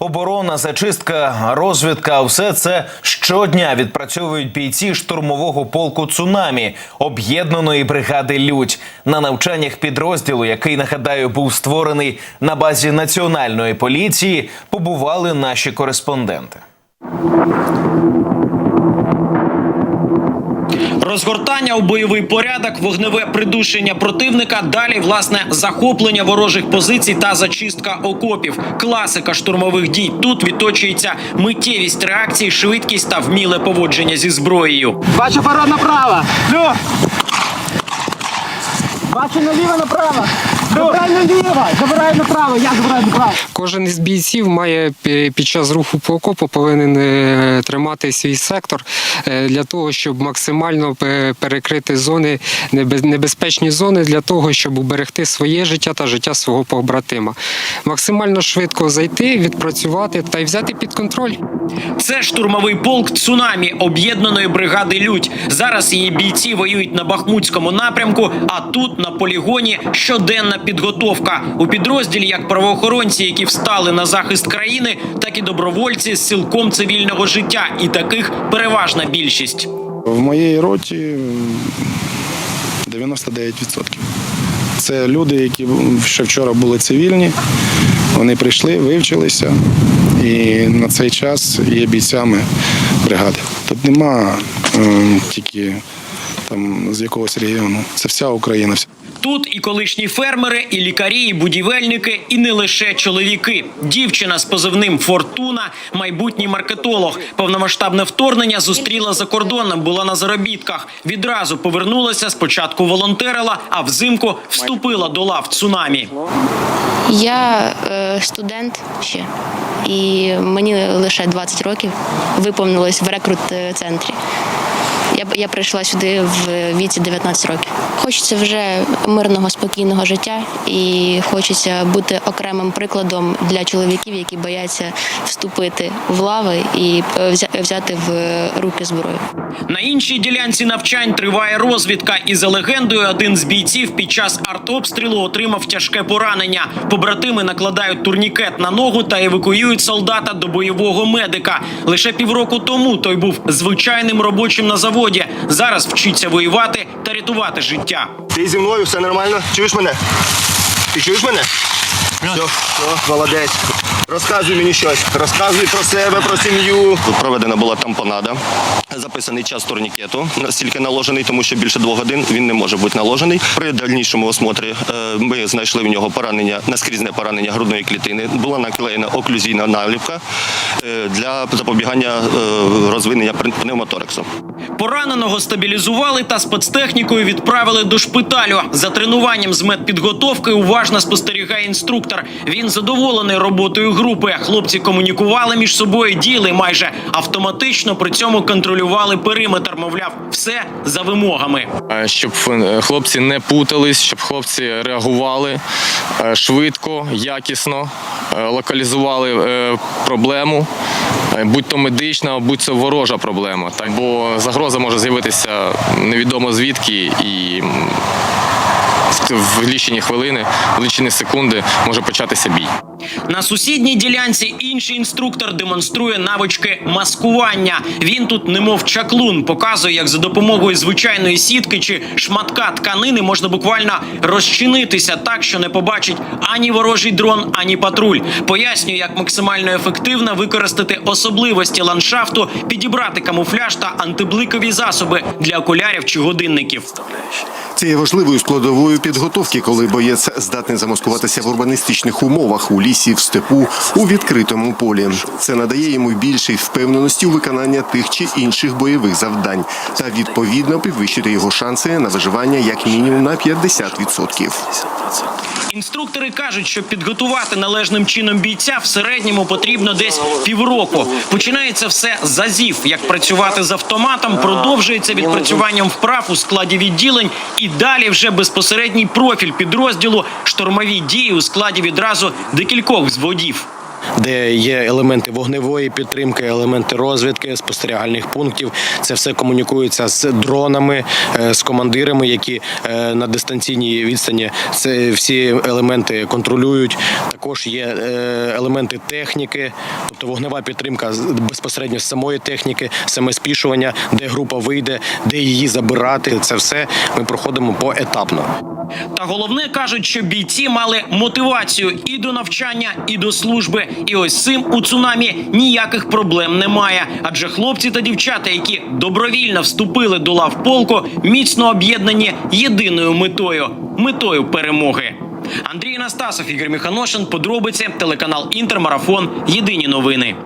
Оборона, зачистка, розвідка все це щодня відпрацьовують бійці штурмового полку цунамі об'єднаної бригади Людь на навчаннях підрозділу, який нагадаю був створений на базі національної поліції. Побували наші кореспонденти. Розгортання у бойовий порядок, вогневе придушення противника. Далі власне захоплення ворожих позицій та зачистка окопів. Класика штурмових дій. Тут відточується миттєвість реакції, швидкість та вміле поводження зі зброєю. Бачу парад направо. Бачу наліво направо. Забирай наліво. Забирай направо. Я забираю направо. Кожен із бійців має під час руху по окопу повинен е, тримати свій сектор е, для того, щоб максимально перекрити зони небез- небезпечні зони для того, щоб уберегти своє життя та життя свого побратима. Максимально швидко зайти, відпрацювати та й взяти під контроль. Це штурмовий полк цунамі об'єднаної бригади Людь. Зараз її бійці воюють на Бахмутському напрямку. А тут на полігоні щоденна підготовка у підрозділі як правоохоронці, які встали на захист країни, так і добровольці з силком цивільного життя. І таких переважна більшість. В моїй роті 99%. Це люди, які ще вчора були цивільні, вони прийшли, вивчилися і на цей час є бійцями бригади. Тут нема ем, тільки там з якогось регіону. Це вся Україна. Тут і колишні фермери, і лікарі, і будівельники, і не лише чоловіки. Дівчина з позивним Фортуна, майбутній маркетолог. Повномасштабне вторгнення зустріла за кордоном, була на заробітках. Відразу повернулася. Спочатку волонтерила, а взимку вступила до лав цунамі. Я е, студент ще, і мені лише 20 років виповнилось в рекрут-центрі. Я, я прийшла сюди в віці 19 років. Хочеться вже мирного, спокійного життя, і хочеться бути окремим прикладом для чоловіків, які бояться вступити в лави і е, взяти в руки зброю. На іншій ділянці навчань триває розвідка. І за легендою, один з бійців під час артобстрілу отримав тяжке поранення. Побратими накладають турнікет на ногу та евакуюють солдата до бойового медика. Лише півроку тому той був звичайним робочим на заводі. Зараз вчиться воювати та рятувати життя. Ти зі мною, все нормально? Чуєш мене? Ти чуєш мене? Все, все, молодець. Розказуй мені щось. Розказуй про себе, про сім'ю. Тут проведена була тампонада. Записаний час турнікету, настільки наложений, тому що більше двох годин він не може бути наложений. При дальнішому осмотрі е, ми знайшли в нього поранення, наскрізне поранення грудної клітини. Була наклеєна оклюзійна наліпка е, для запобігання е, розвинення пневмоторексу. Пораненого стабілізували та спецтехнікою відправили до шпиталю. За тренуванням з медпідготовки уважно спостерігає інструктор. Він задоволений роботою групи. Хлопці комунікували між собою, діяли майже автоматично. При цьому контролювали периметр. Мовляв, все за вимогами. Щоб е, хлопці не путались, щоб хлопці реагували е, швидко, якісно, е, локалізували проблему, будь то медична, будь то ворожа проблема. Так, бо загроза може з'явитися невідомо звідки і в лічені хвилини, в лічені секунди може початися бій. На сусідній ділянці інший інструктор демонструє навички маскування. Він тут, немов чаклун, показує, як за допомогою звичайної сітки чи шматка тканини можна буквально розчинитися так, що не побачить ані ворожий дрон, ані патруль. Пояснює, як максимально ефективно використати особливості ландшафту, підібрати камуфляж та антибликові засоби для окулярів чи годинників. Це є важливою складовою підготовки, коли боєць здатний замаскуватися в урбаністичних умовах у лісі, в степу, у відкритому полі. Це надає йому більшої впевненості у виконання тих чи інших бойових завдань та відповідно підвищити його шанси на виживання як мінімум на 50%. Інструктори кажуть, щоб підготувати належним чином бійця, в середньому потрібно десь півроку. Починається все з азів, як працювати з автоматом, продовжується відпрацюванням вправ у складі відділень, і далі вже безпосередній профіль підрозділу, штурмові дії у складі відразу декількох взводів. де є елементи вогневої підтримки, елементи розвідки, спостерігальних пунктів. Це все комунікується з дронами, е, з командирами, які е, на дистанційній відстані це всі елементи контролюють. Також є е, елементи техніки, тобто вогнева підтримка безпосередньо з самої техніки, саме спішування, де група вийде, де її забирати. Це все ми проходимо поетапно. Та головне кажуть, що бійці мали мотивацію і до навчання, і до служби. І ось цим у цунамі ніяких проблем немає. Адже хлопці та дівчата, які добровільно вступили до лав полку, міцно об'єднані єдиною метою метою перемоги. Андрій Анастасов, Ігор Міханошин, подробиці, телеканал Інтермарафон. Єдині новини.